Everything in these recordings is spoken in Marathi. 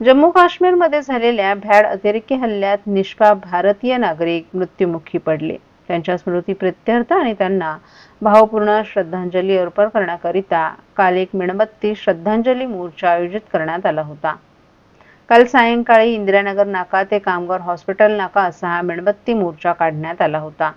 जम्मू काश्मीरमध्ये झालेल्या भ्याड अतिरेकी हल्ल्यात निष्पाप भारतीय नागरिक मृत्युमुखी पडले. त्यांच्या स्मृती प्रित्यर्थ आणि त्यांना भावपूर्ण श्रद्धांजली अर्पण करण्याकरिता काल एक मेणबत्ती श्रद्धांजली मोर्चा आयोजित करण्यात आला होता. काल सायंकाळी इंदिरानगर नाका ते कामगार हॉस्पिटल नाका असा हा मेणबत्ती मोर्चा काढण्यात आला होता.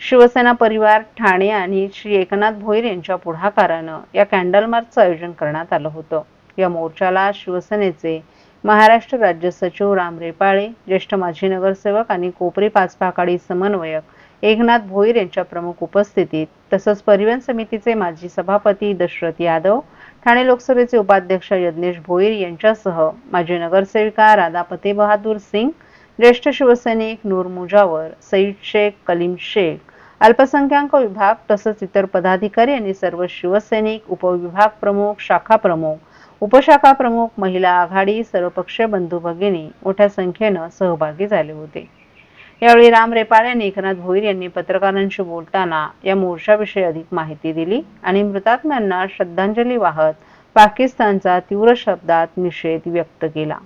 शिवसेना परिवार ठाणे आणि श्री एकनाथ भोईर यांच्या पुढाकारानं या कॅन्डल मार्चचं आयोजन करण्यात आलं होतं. या मोर्चाला शिवसेनेचे महाराष्ट्र राज्य सचिव राम रेपाळे ज्येष्ठ माजी नगरसेवक आणि कोपरी पाचपाकाडी समन्वयक एकनाथ भोईर यांच्या प्रमुख उपस्थितीत तसंच परिवहन समितीचे माजी सभापती दशरथ यादव ठाणे लोकसभेचे उपाध्यक्ष यज्ञेश भोईर यांच्यासह माजी नगरसेविका राधा फतेह बहादूर सिंग ज्येष्ठ शिवसैनिक नूर मुजावर सईद शेख कलीम शेख अल्पसंख्याक विभाग तसंच इतर पदाधिकारी आणि सर्व शिवसैनिक उपविभाग प्रमुख शाखा प्रमुख उपशाखा प्रमुख महिला आघाडी सर्वपक्षीय बंधू भगिनी मोठ्या संख्येनं सहभागी झाले होते. यावेळी राम रेपाळ आणि एकनाथ भोईर यांनी पत्रकारांशी बोलताना या मोर्चाविषयी अधिक माहिती दिली आणि मृतात्म्यांना श्रद्धांजली वाहत पाकिस्तानचा तीव्र शब्दात निषेध व्यक्त केला.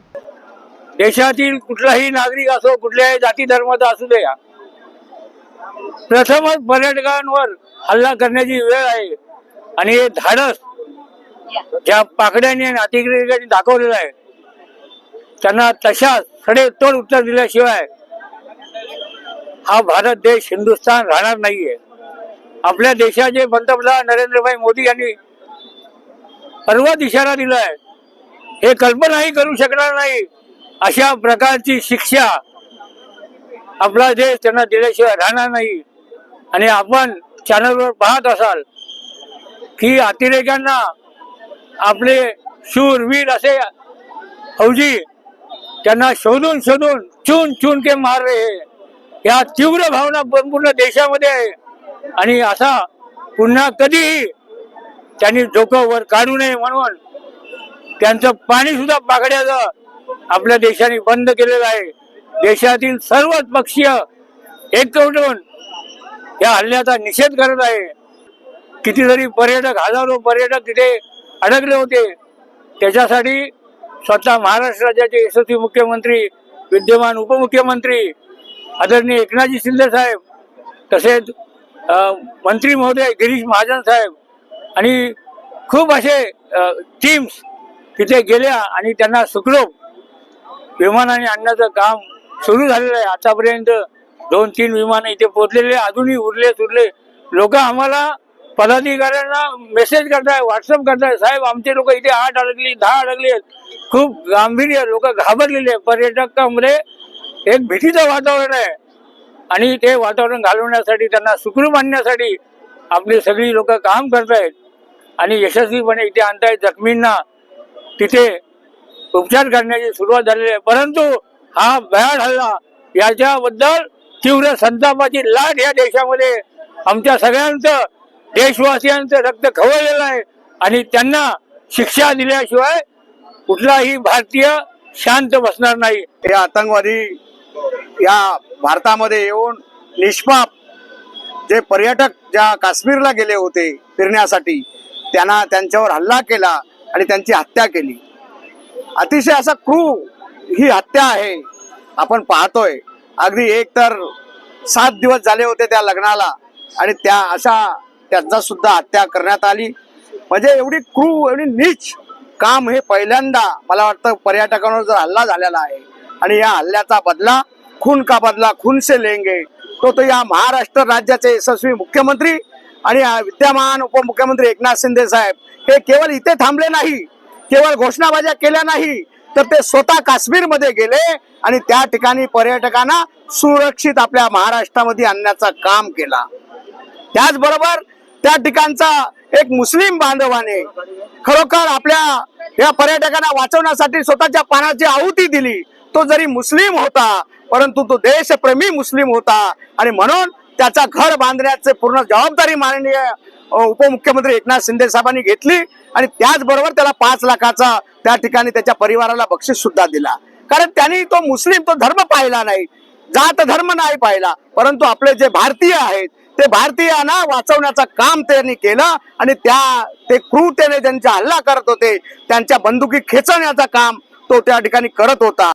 देशातील कुठलाही नागरिक असो कुठल्याही जाती धर्माचा असू द्या प्रथमच पर्यटकांवर हल्ला करण्याची वेळ आहे. आणि हे धाडस ज्या पाकड्यांनी आणि दाखवलेलं आहे त्यांना तशा सडेतोड उत्तर दिल्याशिवाय हा भारत देश हिंदुस्थान राहणार नाहीये. आपल्या देशाचे पंतप्रधान नरेंद्रभाई मोदी यांनी सर्वात इशारा दिलाय. हे कल्पनाही करू शकणार नाही. अशा प्रकारची शिक्षा आपला देश त्यांना दिल्याशिवाय राहणार नाही. आणि आपण चॅनलवर पाहत असाल की अतिरेक्यांना आपले शूरवीर असे फौजी त्यांना शोधून शोधून चून चून के मारले हे. या तीव्र भावना पूर्ण देशामध्ये आहे. आणि असा पुन्हा कधीही त्यांनी डोकं वर काढू नये म्हणून त्यांचं पाणी सुद्धा पाकड्याचं आपल्या देशाने बंद केलेलं आहे. देशातील सर्वच पक्षीय एकवटून या हल्ल्याचा निषेध करत आहे. कितीतरी पर्यटक हजारो पर्यटक तिथे अडकले होते. त्याच्यासाठी स्वतः महाराष्ट्र राज्याचे यशस्वी मुख्यमंत्री विद्यमान उपमुख्यमंत्री आदरणीय एकनाथजी शिंदे साहेब तसेच मंत्री महोदय गिरीश महाजन साहेब आणि खूप असे टीम्स तिथे गेल्या आणि त्यांना सुखरूप विमानाने आणण्याचं काम सुरू झालेलं आहे. आतापर्यंत दोन तीन विमानं इथे पोचलेले अजूनही उरले सुरले लोक आम्हाला पदाधिकाऱ्यांना मेसेज करताय व्हॉट्सअप करताय. साहेब आमचे लोक इथे आठ अडकली दहा अडकली आहेत. खूप गांभीर्य लोक घाबरलेले आहे पर्यटकांमध्ये एक भीतीचं वातावरण आहे. आणि ते वातावरण घालवण्यासाठी त्यांना सुखरूप आणण्यासाठी आपली सगळी लोक काम करतायत. आणि यशस्वीपणे इथे आणतायत जखमींना. तिथे उपचार करण्याची सुरुवात झालेली आहे. परंतु हा भयाड हल्ला याच्याबद्दल तीव्र संतापाची लाट या देशामध्ये आमच्या सगळ्यांचं देशवासियांचं रक्त खवळलेलं आहे आणि त्यांना शिक्षा दिल्याशिवाय कुठलाही भारतीय शांत बसणार नाही. हे आतंकवादी या भारतामध्ये येऊन निष्पाप जे पर्यटक ज्या काश्मीरला गेले होते फिरण्यासाठी त्यांना त्यांच्यावर हल्ला केला आणि त्यांची हत्या केली. अतिशय असा क्रू ही हत्या आहे आपण पाहतोय. अगदी एक तर सात दिवस झाले होते त्या लग्नाला आणि त्या अशा त्यांचा सुद्धा हत्या करण्यात आली. म्हणजे एवढी क्रू एवढी नीच काम हे पहिल्यांदा मला वाटतं पर्यटकांवर जर हल्ला झालेला आहे आणि या हल्ल्याचा बदला खून का बदला खून से लेंगे तो तो या महाराष्ट्र राज्याचे यशस्वी मुख्यमंत्री आणि विद्यमान उपमुख्यमंत्री एकनाथ शिंदे साहेब हे केवळ इथे थांबले नाही केवळ घोषणाबाज्या केल्या नाही तर ते स्वतः काश्मीरमध्ये गेले आणि त्या ठिकाणी पर्यटकांना सुरक्षित आपल्या महाराष्ट्रामध्ये आणण्याचं काम केला. त्याचबरोबर त्या ठिकाणचा एक मुस्लिम बांधवाने खरोखर आपल्या या पर्यटकांना वाचवण्यासाठी स्वतःच्या पानाची आहुती दिली. तो जरी मुस्लिम होता परंतु तो देशप्रेमी मुस्लिम होता. आणि म्हणून त्याचा घर बांधण्याचे पूर्ण जबाबदारी माननीय उपमुख्यमंत्री एकनाथ शिंदे साहेबांनी घेतली आणि त्याचबरोबर त्याला पाच लाखाचा त्या ठिकाणी त्याच्या परिवाराला बक्षीस सुद्धा दिला. कारण त्यांनी तो मुस्लिम तो धर्म पाहिला नाही. जात धर्म नाही पाहिला. परंतु आपले जे भारतीय आहेत ते भारतीयांना वाचवण्याचं काम त्यांनी केलं आणि त्या ते क्रूरतेने ज्यांचा हल्ला करत होते त्यांच्या बंदुकी खेचण्याचं काम तो त्या ठिकाणी करत होता.